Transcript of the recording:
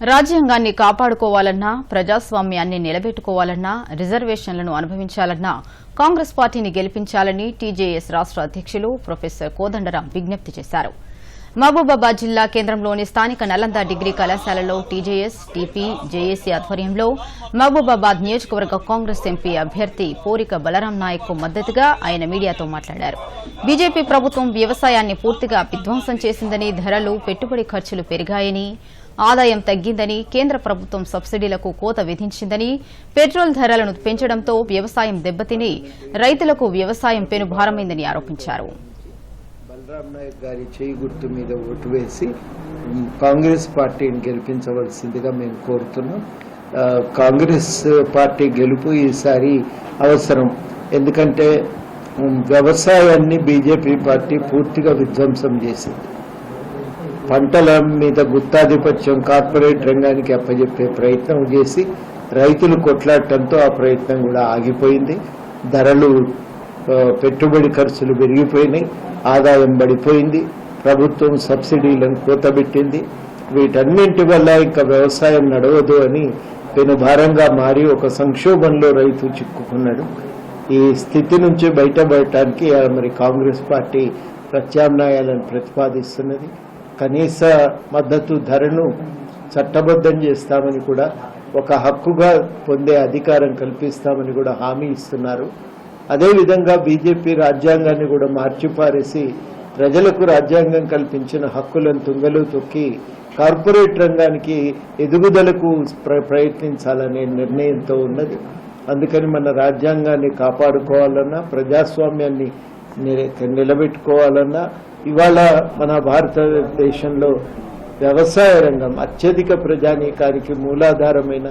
రాజ్యాంగాన్ని కాపాడుకోవాలన్నా ప్రజాస్వామ్యాన్ని నిలబెట్టుకోవాలన్నా రిజర్వేషన్లను అనుభవించాలన్నా కాంగ్రెస్ పార్టీని గెలిపించాలని టీజేఎస్ రాష్ట అధ్యక్షులు ప్రొఫెసర్ కోదండరాం విజ్ఞప్తి చేశారు. మహబూబాబాద్ జిల్లా కేంద్రంలోని స్థానిక నలంద డిగ్రీ కళాశాలలో టీజేఎస్ టీపీ జేఏసీ ఆధ్వర్యంలో మహబూబాబాద్ నియోజకవర్గ కాంగ్రెస్ ఎంపీ అభ్యర్థి పోరిక బలరాం నాయక్ మద్దతుగా ఆయన మీడియాతో మాట్లాడారు. బీజేపీ ప్రభుత్వం వ్యవసాయాన్ని పూర్తిగా విధ్వంసం చేసిందని ధరలు పెట్టుబడి ఖర్చులు పెరిగాయని ఆదాయం తగ్గిందని కేంద్ర ప్రభుత్వం సబ్సిడీలకు కోత విధించిందని పెట్రోల్ ధరలను పెంచడంతో వ్యవసాయం దెబ్బతిని రైతులకు వ్యవసాయం పెనుభారమైందని ఆరోపించారు. బలరాం నాయక్ గారి చేయి గుర్తు మీద ఓటు వేసి కాంగ్రెస్ పార్టీని గెలిపించవలసిందిగా మేము కోరుతున్నాం. కాంగ్రెస్ పార్టీ గెలుపు ఈసారి అవసరం. ఎందుకంటే వ్యవసాయాన్ని బీజేపీ పార్టీ పూర్తిగా విధ్వంసం చేసింది. పంటల మీద గుత్తాధిపత్యం కార్పొరేట్ రంగానికి అప్పజెప్పే ప్రయత్నం చేసి రైతులు కొట్లాడటంతో ఆ ప్రయత్నం కూడా ఆగిపోయింది. ధరలు పెట్టుబడి ఖర్చులు పెరిగిపోయినాయి ఆదాయం పడిపోయింది ప్రభుత్వం సబ్సిడీలను కూతబెట్టింది. వీటన్నింటి వల్ల ఇంకా వ్యవసాయం నడవదు అని పెనుభారంగా మారి ఒక సంక్షోభంలో రైతు చిక్కుకున్నాడు. ఈ స్థితి నుంచి బయటపడటానికి మరి కాంగ్రెస్ పార్టీ ప్రత్యామ్నాయాలను ప్రతిపాదిస్తున్నది. కనీస మద్దతు ధరను చట్టబద్ధం చేస్తామని కూడా ఒక హక్కుగా పొందే అధికారం కల్పిస్తామని కూడా హామీ ఇస్తున్నారు. అదేవిధంగా బీజేపీ రాజ్యాంగాన్ని కూడా మార్చిపారేసి ప్రజలకు రాజ్యాంగం కల్పించిన హక్కులను తుంగలు తొక్కి కార్పొరేట్ రంగానికి ఎదుగుదలకు ప్రయత్నించాలనే నిర్ణయంతో ఉన్నది. అందుకని మన రాజ్యాంగాన్ని కాపాడుకోవాలన్నా ప్రజాస్వామ్యాన్ని నిలబెట్టుకోవాలన్నా ఇవాళ మన భారతదేశంలో వ్యవసాయ రంగం అత్యధిక ప్రజానీకానికి మూలాధారమైన